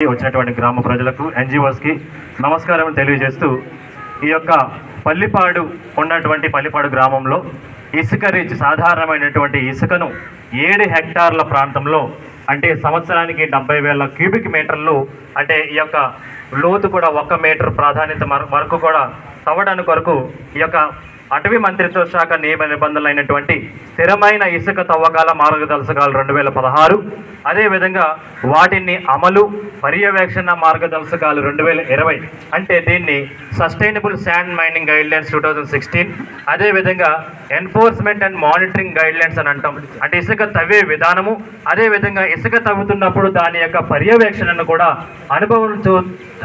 వచ్చినటువంటి గ్రామ ప్రజలకు ఎన్జిఓస్కి నమస్కారం తెలియజేస్తూ ఈ యొక్క పల్లిపాడు ఉన్నటువంటి పల్లిపాడు గ్రామంలో ఇసుక రీచ్ సాధారణమైనటువంటి ఇసుకను ఏడు హెక్టార్ల ప్రాంతంలో అంటే సంవత్సరానికి డెబ్బై వేల క్యూబిక్ మీటర్లు అంటే ఈ యొక్క లోతు కూడా ఒక్క మీటర్ ప్రాధాన్యత మర- వరకు కూడా తవ్వడానికి కొరకు ఈ యొక్క అటవీ మంత్రిత్వ శాఖ నియమ నిబంధనలు అయినటువంటి స్థిరమైన ఇసుక తవ్వకాల మార్గదర్శకాలు రెండు వేల పదహారు అదేవిధంగా వాటిని అమలు పర్యవేక్షణ మార్గదర్శకాలు రెండు వేల ఇరవై అంటే దీన్ని sustainable sand mining guidelines two thousand sixteen అదేవిధంగా ఎన్ఫోర్స్మెంట్ అండ్ మానిటరింగ్ గైడ్లైన్స్ అని అంటాం. అంటే ఇసుక తవ్వే విధానము అదేవిధంగా ఇసుక తవ్వుతున్నప్పుడు దాని యొక్క పర్యవేక్షణను కూడా అనుభవంతో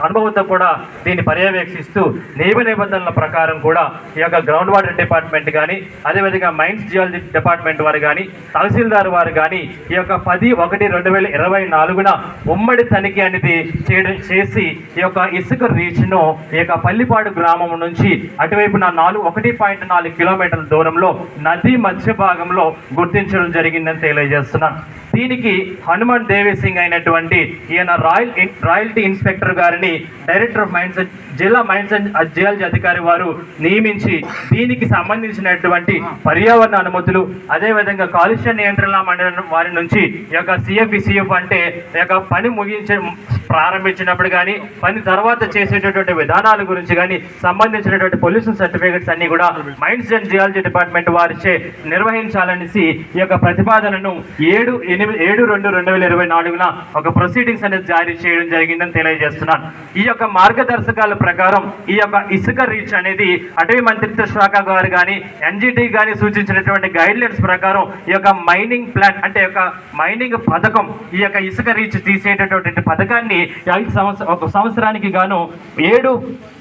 అనుభవంతో కూడా దీన్ని పర్యవేక్షిస్తూ నియమ నిబంధనల ప్రకారం కూడా ఈ యొక్క గ్రౌండ్ వాటర్ డిపార్ట్మెంట్ కానీ అదేవిధంగా మైన్స్ జియాలజీ డిపార్ట్మెంట్ వారు కానీ తహసీల్దార్ వారు కానీ ఈ యొక్క పది ఒకటి రెండు వేల ఇరవై నాలుగున ఉమ్మడి తనిఖీ అనేది చేయడం చేసి ఈ యొక్క ఇసుక రీచ్ను ఈ యొక్క పల్లిపాడు గ్రామం నుంచి అటువైపున నాలుగు ఒకటి పాయింట్ నాలుగు కిలోమీటర్ల దూరంలో నది మధ్య భాగంలో గుర్తించడం జరిగిందని తెలియజేస్తున్నాను. దీనికి హనుమాన్ దేవి సింగ్ అయినటువంటి ఈయన రాయల్ రాయల్టీ ఇన్స్పెక్టర్ గారిని డైరెక్టర్ ఆఫ్ మైన్స్ జిల్లా మైన్స్ అండ్ జియాలజీ అధికారి వారు నియమించి దీనికి సంబంధించినటువంటి పర్యావరణ అనుమతులు అదేవిధంగా కాలుష్య నియంత్రణ మండలి వారి నుంచి ఈ యొక్క సిఎఫ్ సిఎఫ్ అంటే ఈ యొక్క పని ముగించే ప్రారంభించినప్పుడు కానీ పని తర్వాత చేసేటటువంటి విధానాల గురించి కానీ సంబంధించినటువంటి పొల్యూషన్ సర్టిఫికెట్స్ అన్ని కూడా మైన్స్ అండ్ జియాలజీ డిపార్ట్మెంట్ వారిచే నిర్వహించాలనేసి ఈ యొక్క ప్రతిపాదనను ఏడు ఎనిమిది ఏడు రెండు రెండు వేల ఇరవై నాలుగున ఒక ప్రొసీడింగ్స్ అనేది జారీ చేయడం జరిగిందని తెలియజేస్తున్నాను. ఈ యొక్క మార్గదర్శకాల ప్రకారం ఈ యొక్క ఇసుక రీచ్ అనేది అటవీ మంత్రిత్వ శాఖ గారు కానీ ఎన్జిటి కానీ సూచించినటువంటి గైడ్ లైన్స్ ప్రకారం ఈ యొక్క మైనింగ్ ప్లాన్ అంటే యొక్క మైనింగ్ పథకం ఈ యొక్క ఇసుక రీచ్ తీసేటటువంటి పథకాన్ని ఐదు సంవత్సరం ఒక సంవత్సరానికి గాను ఏడు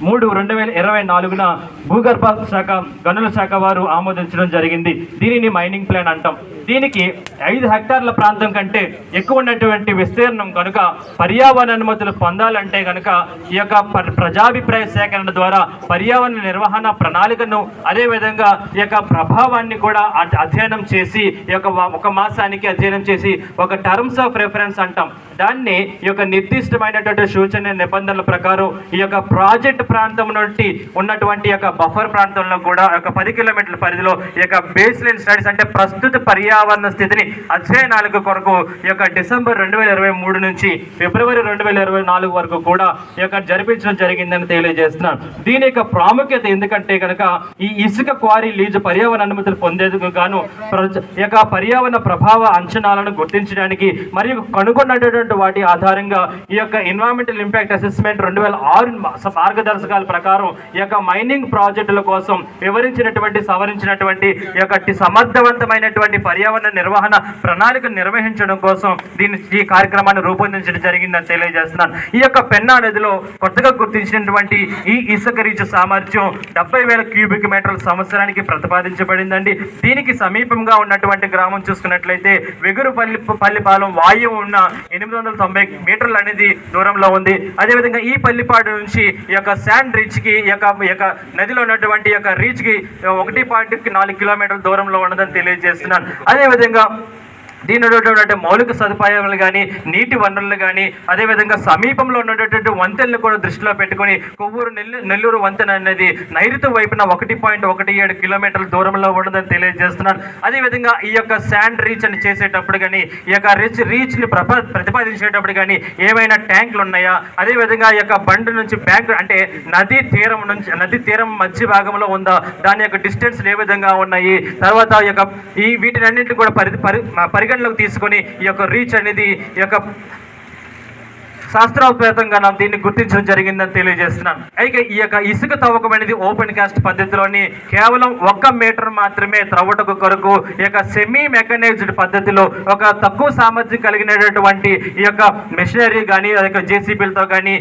మూడు రెండు వేల ఇరవై నాలుగున భూగర్భ శాఖ గనుల శాఖ వారు ఆమోదించడం జరిగింది. దీనిని మైనింగ్ ప్లాన్ అంటాం. దీనికి ఐదు హెక్టార్ల ప్రాంతం కంటే ఎక్కువ ఉన్నటువంటి విస్తీర్ణం కనుక పర్యావరణ అనుమతులు పొందాలంటే కనుక ఈ యొక్క ప్రజాభిప్రాయ సేకరణ ద్వారా పర్యావరణ నిర్వహణ ప్రణాళికను అదేవిధంగా ఈ యొక్క ప్రభావాన్ని కూడా అధ్య- అధ్యయనం చేసి ఈ యొక్క ఒక మాసానికి అధ్యయనం చేసి ఒక టర్మ్స్ ఆఫ్ రెఫరెన్స్ అంటాం. దాన్ని ఈ యొక్క నిర్దిష్ట నిర్దిష్టమైనటువంటి సూచన నిబంధనల ప్రకారం ఈ యొక్క ప్రాజెక్ట్ ప్రాంతం నుండి ఉన్నటువంటి యొక్క బఫర్ ప్రాంతంలో కూడా ఒక పది కిలోమీటర్ల పరిధిలో ఈ యొక్క బేస్ లైన్ స్టడీస్ అంటే ప్రస్తుత పర్యావరణ స్థితిని అధ్యయనాలకు కొరకు ఈ యొక్క డిసెంబర్ రెండు వేల ఇరవై మూడు నుంచి ఫిబ్రవరి రెండు వేల ఇరవై నాలుగు వరకు కూడా ఈ యొక్క జరిపించడం జరిగిందని తెలియజేస్తున్నాను. దీని యొక్క ప్రాముఖ్యత ఎందుకంటే కనుక ఈ ఇసుక క్వారీ లీజు పర్యావరణ అనుమతులు పొందేందుకు గాను ప్రజ- ఈ యొక్క పర్యావరణ ప్రభావ అంచనాలను గుర్తించడానికి మరియు కనుగొన్నటువంటి వాటి ఆధారంగా ఈ ఈ యొక్క ఎన్వైరన్మెంటల్ ఇంపాక్ట్ అసెస్మెంట్ రెండు వేల ఆరు మార్గదర్శకాల ప్రకారం ఈ యొక్క మైనింగ్ ప్రాజెక్టుల కోసం వివరించినటువంటి సవరించినటువంటి ఈ యొక్క సమర్థవంతమైనటువంటి పర్యావరణ నిర్వహణ ప్రణాళిక నిర్వహించడం కోసం దీన్ని ఈ కార్యక్రమాన్ని రూపొందించడం జరిగిందని తెలియజేస్తున్నాను. ఈ యొక్క పెన్నా నదిలో కొత్తగా గుర్తించినటువంటి ఈ ఇసుక రీచ్ సామర్థ్యం డెబ్బై వేల క్యూబిక్ మీటర్ల సంవత్సరానికి ప్రతిపాదించబడిందండి. దీనికి సమీపంగా ఉన్నటువంటి గ్రామం చూసుకున్నట్లయితే వెగురుపల్లి పల్లిపాలెం వాయువు ఉన్న ఎనిమిది వందల తొంభై మీటర్లు అనేది దూరంలో ఉంది. అదేవిధంగా ఈ పల్లిపాడు నుంచి ఈ యొక్క శాండ్ రీచ్కి ఈ యొక్క ఈ యొక్క నదిలో ఉన్నటువంటి యొక్క రీచ్కి ఒకటి పాయింట్ నాలుగు కిలోమీటర్ల దూరంలో ఉన్నదని తెలియజేస్తున్నాను. అదేవిధంగా దీనిలో ఉన్నటువంటి మౌలిక సదుపాయాలు కానీ నీటి వనరులు కానీ అదేవిధంగా సమీపంలో ఉన్నటువంటి వంతెనలు కూడా దృష్టిలో పెట్టుకొని కొవ్వూరు నెల్లు నెల్లూరు వంతెన అనేది నైరుతి వైపున ఒకటి పాయింట్ ఒకటి ఏడు కిలోమీటర్ల దూరంలో ఉండదని తెలియజేస్తున్నాను అదేవిధంగా ఈ యొక్క శాండ్ రీచ్ అని చేసేటప్పుడు కానీ ఈ యొక్క రీచ్ రీచ్ని ప్రప ప్రతిపాదించేటప్పుడు కానీ ఏమైనా ట్యాంకులు ఉన్నాయా? అదేవిధంగా ఈ యొక్క బండి నుంచి బ్యాంక్ అంటే నదీ తీరం నుంచి నదీ తీరం మధ్య భాగంలో ఉందా? దాని యొక్క డిస్టెన్స్ ఏ విధంగా ఉన్నాయి? తర్వాత ఈ యొక్క ఈ వీటినన్నింటినీ కూడా పరి పరి పరిగణలోకి తీసుకొని ఈ యొక్క రీచ్ అనేది ఈ యొక్క శాస్త్రోపేతంగా నాకు దీన్ని గుర్తించడం జరిగిందని తెలియజేస్తున్నాను. అయితే ఈ యొక్క ఇసుక తవ్వకం అనేది ఓపెన్ కాస్ట్ పద్ధతిలోని కేవలం ఒక్క మీటర్ మాత్రమే త్రవ్వటకు కొరకు ఈ యొక్క సెమీ మెకనైజ్డ్ పద్ధతిలో ఒక తక్కువ సామర్థ్యం కలిగినటువంటి ఈ యొక్క మెషినరీ కానీ ఆ యొక్క జేసీబీలతో కానీ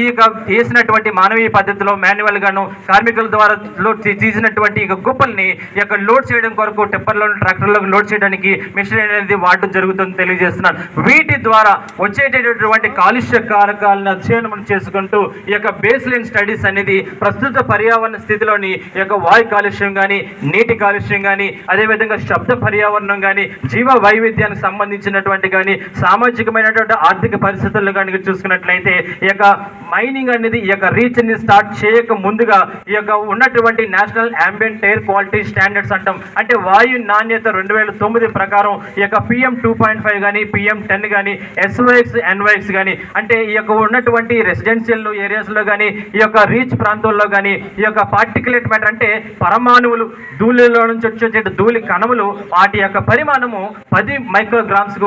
ఈ యొక్క చేసినటువంటి మానవీయ పద్ధతిలో మాన్యువల్ గాను కార్మికుల ద్వారా లోడ్ తీసినటువంటి ఈ గుప్పల్ని ఈ యొక్క లోడ్ చేయడం కొరకు టెప్పర్లో ట్రాక్టర్లో లోడ్ చేయడానికి మిషనరీ అనేది వాడటం జరుగుతుంది తెలియజేస్తున్నాను. వీటి ద్వారా వచ్చేటటువంటి కాలుష్య కాలుష్య కారకాలను అధ్యయనం చేసుకుంటూ ఈ యొక్క బేస్ లైన్ స్టడీస్ అనేది ప్రస్తుత పర్యావరణ స్థితిలోని ఈ యొక్క వాయు కాలుష్యం కానీ నీటి కాలుష్యం కానీ అదేవిధంగా శబ్ద పర్యావరణం కానీ జీవ వైవిధ్యానికి సంబంధించినటువంటి కానీ సామాజికమైనటువంటి ఆర్థిక పరిస్థితులను కానీ చూసుకున్నట్లయితే ఈ యొక్క మైనింగ్ అనేది ఈ యొక్క రీచ్ని స్టార్ట్ చేయక ముందుగా ఈ యొక్క ఉన్నటువంటి national ambient air quality standards అంటాం. అంటే వాయు నాణ్యత రెండు వేల తొమ్మిది ప్రకారం ఈ యొక్క పిఎం టూ పాయింట్ ఫైవ్ కానీ పిఎం టెన్ కానీ ఎస్వైఎక్స్ ఎన్వైఎక్స్ కానీ అంటే అంటే ఈ యొక్క ఉన్నటువంటి రెసిడెన్షియల్ ఏరియాస్లో కానీ ఈ యొక్క రీచ్ ప్రాంతాల్లో కానీ ఈ యొక్క పార్టికులేట్ మ్యాటర్ అంటే పరమాణువులు ధూళిలో నుంచి వచ్చే ధూళి కణములు వాటి యొక్క పరిమాణము పది మైక్రోగ్రామ్స్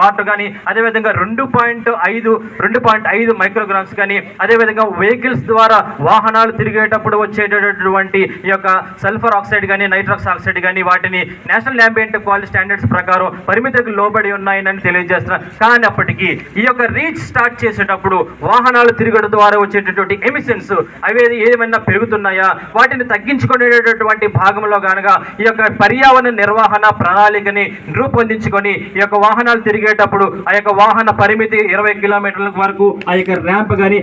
వాటర్ కానీ అదేవిధంగా రెండు పాయింట్ ఐదు రెండు పాయింట్ ఐదు మైక్రోగ్రామ్స్ కానీ అదేవిధంగా వెహికల్స్ ద్వారా వాహనాలు తిరిగేటప్పుడు వచ్చేటటువంటి ఈ యొక్క సల్ఫర్ ఆక్సైడ్ కానీ నైట్రాక్స్ ఆక్సైడ్ కానీ వాటిని నేషనల్ అంబియంట్ క్వాలిటీ స్టాండర్డ్స్ ప్రకారం పరిమితికి లోబడి ఉన్నాయని తెలియజేస్తున్నారు కానప్పటికీ ఈ యొక్క రీచ్ స్టార్ట్ చేసేటప్పుడు వాహనాలు తిరగడం ద్వారా వచ్చేటటువంటి ఎమిషన్స్ అవి ఏమైనా పెరుగుతున్నాయా? వాటిని తగ్గించుకునేటటువంటి భాగంలో కనుక ఈ యొక్క పర్యావరణ నిర్వహణ ప్రణాళికని రూపొందించుకొని ఈ యొక్క వాహనాలు తిరిగేటప్పుడు ఆ యొక్క వాహన పరిమితి ఇరవై కిలోమీటర్ల వరకు ఆ యొక్క ర్యాంప్ కానీ